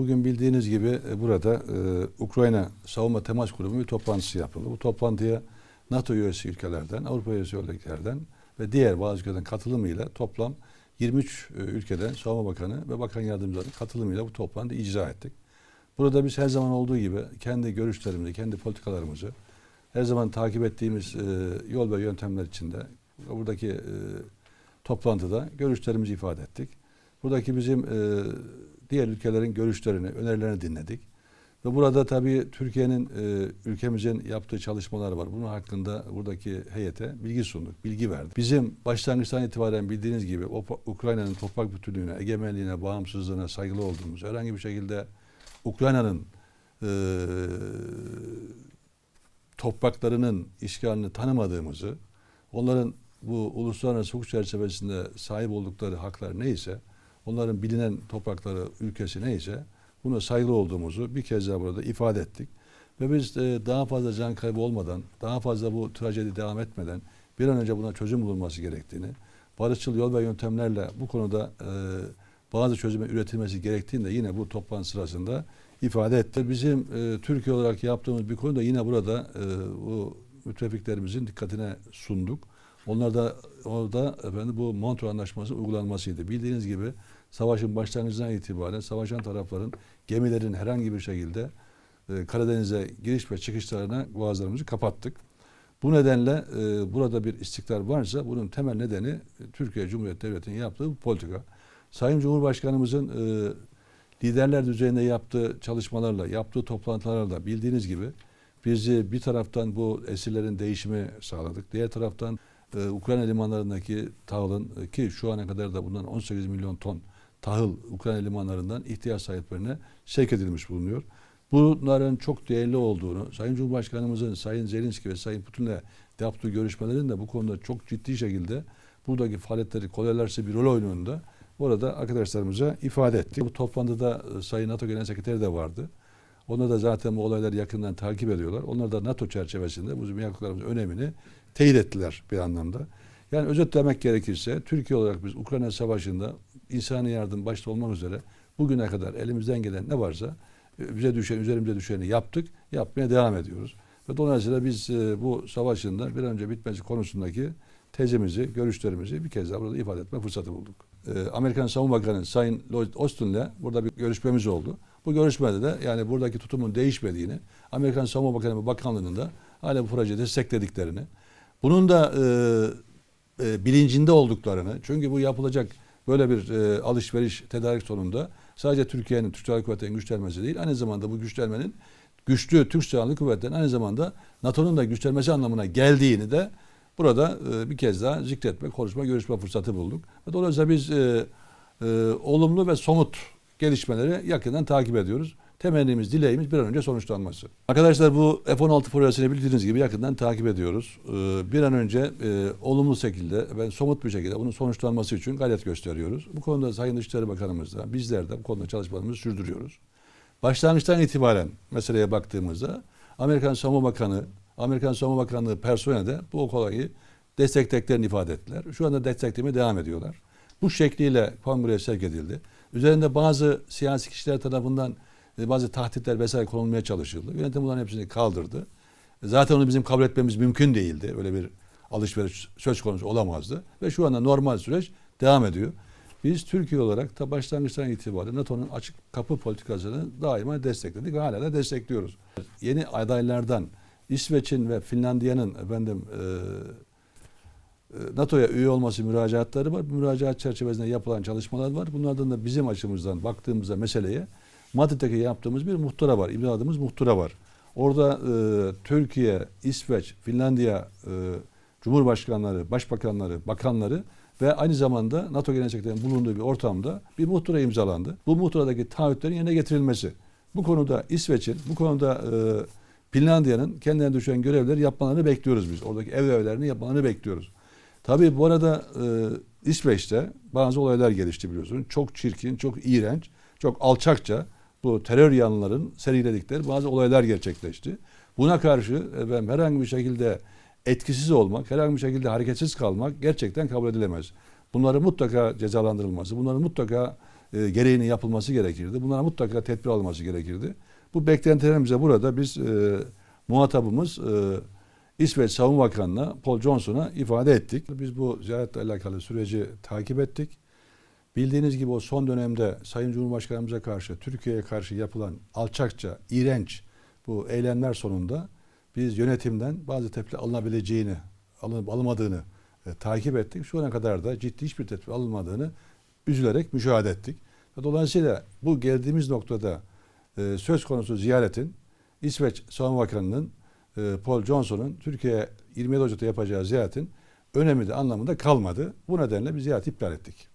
bugün bildiğiniz gibi e, burada e, Ukrayna Savunma Temas Grubu bir toplantısı yapıldı. Bu toplantıya NATO üyesi ülkelerden, Avrupa üyesi ülkelerden ve diğer bazı ülkelerden katılımıyla toplam 23 e, ülkeden Savunma Bakanı ve Bakan Yardımcıları katılımıyla bu toplantıyı icra ettik. Burada biz her zaman olduğu gibi kendi görüşlerimizi, kendi politikalarımızı her zaman takip ettiğimiz e, yol ve yöntemler içinde buradaki e, toplantıda görüşlerimizi ifade ettik. Buradaki bizim e, diğer ülkelerin görüşlerini, önerilerini dinledik. Ve burada tabii Türkiye'nin, e, ülkemizin yaptığı çalışmalar var. Bunun hakkında buradaki heyete bilgi sunduk, bilgi verdik. Bizim başlangıçtan itibaren bildiğiniz gibi Ukrayna'nın toprak bütünlüğüne, egemenliğine, bağımsızlığına saygılı olduğumuz, herhangi bir şekilde Ukrayna'nın e, topraklarının işgalini tanımadığımızı, onların bu uluslararası hukuk çerçevesinde sahip oldukları haklar neyse, onların bilinen toprakları, ülkesi neyse buna saygılı olduğumuzu bir kez daha burada ifade ettik. Ve biz e, daha fazla can kaybı olmadan, daha fazla bu trajedi devam etmeden bir an önce buna çözüm bulunması gerektiğini, barışçıl yol ve yöntemlerle bu konuda e, bazı çözüme üretilmesi gerektiğini de yine bu toplantı sırasında ifade etti. Bizim e, Türkiye olarak yaptığımız bir konu da yine burada e, bu müttefiklerimizin dikkatine sunduk. Onlar da orada efendim bu Montreux Anlaşması uygulanmasıydı. Bildiğiniz gibi savaşın başlangıcından itibaren savaşan tarafların gemilerin herhangi bir şekilde e, Karadeniz'e giriş ve çıkışlarına boğazlarımızı kapattık. Bu nedenle e, burada bir istikrar varsa bunun temel nedeni Türkiye Cumhuriyeti Devleti'nin yaptığı bu politika. Sayın Cumhurbaşkanımızın e, liderler düzeyinde yaptığı çalışmalarla, yaptığı toplantılarla bildiğiniz gibi bizi bir taraftan bu esirlerin değişimi sağladık. Diğer taraftan e, Ukrayna limanlarındaki tahılın e, ki şu ana kadar da bundan 18 milyon ton tahıl Ukrayna limanlarından ihtiyaç sahiplerine sevk edilmiş bulunuyor. Bunların çok değerli olduğunu, Sayın Cumhurbaşkanımızın, Sayın Zelenski ve Sayın Putin'le yaptığı görüşmelerin de bu konuda çok ciddi şekilde buradaki faaliyetleri kolaylaştırıcı bir rol oynuyorunda orada arkadaşlarımıza ifade etti. Bu toplantıda e, Sayın NATO Genel Sekreteri de vardı. Onlar da zaten bu olayları yakından takip ediyorlar. Onlar da NATO çerçevesinde bizim yakınlarımızın önemini teyit ettiler bir anlamda. Yani özetlemek gerekirse Türkiye olarak biz Ukrayna Savaşı'nda insani yardım başta olmak üzere bugüne kadar elimizden gelen ne varsa e, bize düşen, üzerimize düşeni yaptık, yapmaya devam ediyoruz. Ve dolayısıyla biz e, bu savaşın da bir an önce bitmesi konusundaki tezimizi, görüşlerimizi bir kez daha burada ifade etme fırsatı bulduk. E, Amerikan Savunma Bakanı Sayın Lloyd Austin'le burada bir görüşmemiz oldu. Bu görüşmede de yani buradaki tutumun değişmediğini, Amerikan Savunma Bakanı Bakanlığı'nın da hala bu projeyi desteklediklerini, bunun da e, e, bilincinde olduklarını, çünkü bu yapılacak böyle bir e, alışveriş, tedarik sonunda sadece Türkiye'nin, Türk Silahlı Kuvvetleri'nin güçlenmesi değil, aynı zamanda bu güçlenmenin güçlü Türk Silahlı Kuvvetleri'nin aynı zamanda NATO'nun da güçlenmesi anlamına geldiğini de burada e, bir kez daha zikretme, konuşma, görüşme fırsatı bulduk. Dolayısıyla biz e, e, olumlu ve somut gelişmeleri yakından takip ediyoruz. Temennimiz, dileğimiz bir an önce sonuçlanması. Arkadaşlar bu F-16 projesini bildiğiniz gibi yakından takip ediyoruz. Ee, bir an önce e, olumlu şekilde ve somut bir şekilde bunun sonuçlanması için gayret gösteriyoruz. Bu konuda Sayın Dışişleri Bakanımız da bizler de bu konuda çalışmalarımızı sürdürüyoruz. Başlangıçtan itibaren meseleye baktığımızda Amerikan Savunma Bakanı, Amerikan Savunma Bakanlığı personeli de bu olayı desteklediklerini ifade ettiler. Şu anda desteklemeye devam ediyorlar. Bu şekliyle kongreye sevk edildi. Üzerinde bazı siyasi kişiler tarafından e, bazı tahditler vesaire konulmaya çalışıldı. Yönetim bunların hepsini kaldırdı. Zaten onu bizim kabul etmemiz mümkün değildi. Öyle bir alışveriş söz konusu olamazdı. Ve şu anda normal süreç devam ediyor. Biz Türkiye olarak ta başlangıçtan itibaren NATO'nun açık kapı politikasını daima destekledik ve hala da destekliyoruz. Yeni adaylardan İsveç'in ve Finlandiya'nın efendim e, e, NATO'ya üye olması müracaatları var. Bu müracaat çerçevesinde yapılan çalışmalar var. Bunlardan da bizim açımızdan baktığımızda meseleye Madrid'deki yaptığımız bir muhtıra var. İmzaladığımız muhtıra var. Orada e, Türkiye, İsveç, Finlandiya e, Cumhurbaşkanları, Başbakanları, Bakanları ve aynı zamanda NATO Genel Sekreterinin bulunduğu bir ortamda bir muhtıra imzalandı. Bu muhtıradaki taahhütlerin yerine getirilmesi. Bu konuda İsveç'in, bu konuda e, Finlandiya'nın kendilerine düşen görevleri yapmalarını bekliyoruz biz. Oradaki ev evlerini yapmalarını bekliyoruz. Tabii bu arada e, İsveç'te bazı olaylar gelişti biliyorsunuz. Çok çirkin, çok iğrenç, çok alçakça bu terör yanlıların seriledikleri bazı olaylar gerçekleşti. Buna karşı efendim, herhangi bir şekilde etkisiz olmak, herhangi bir şekilde hareketsiz kalmak gerçekten kabul edilemez. Bunların mutlaka cezalandırılması, bunların mutlaka e, gereğinin yapılması gerekirdi. Bunlara mutlaka tedbir alınması gerekirdi. Bu beklentilerimize burada biz e, muhatabımız e, İsveç Savunma Bakanı'na Paul Johnson'a ifade ettik. Biz bu ziyaretle alakalı süreci takip ettik. Bildiğiniz gibi o son dönemde Sayın Cumhurbaşkanımıza karşı, Türkiye'ye karşı yapılan alçakça, iğrenç bu eylemler sonunda biz yönetimden bazı tepki alınabileceğini, alınıp alınmadığını e, takip ettik. Şu ana kadar da ciddi hiçbir tedbir alınmadığını üzülerek müşahede ettik. Dolayısıyla bu geldiğimiz noktada e, söz konusu ziyaretin İsveç Savunma Bakanı'nın Paul Johnson'un Türkiye 27 Ocak'ta yapacağı ziyaretin önemi de anlamında kalmadı. Bu nedenle biz ziyareti iptal ettik.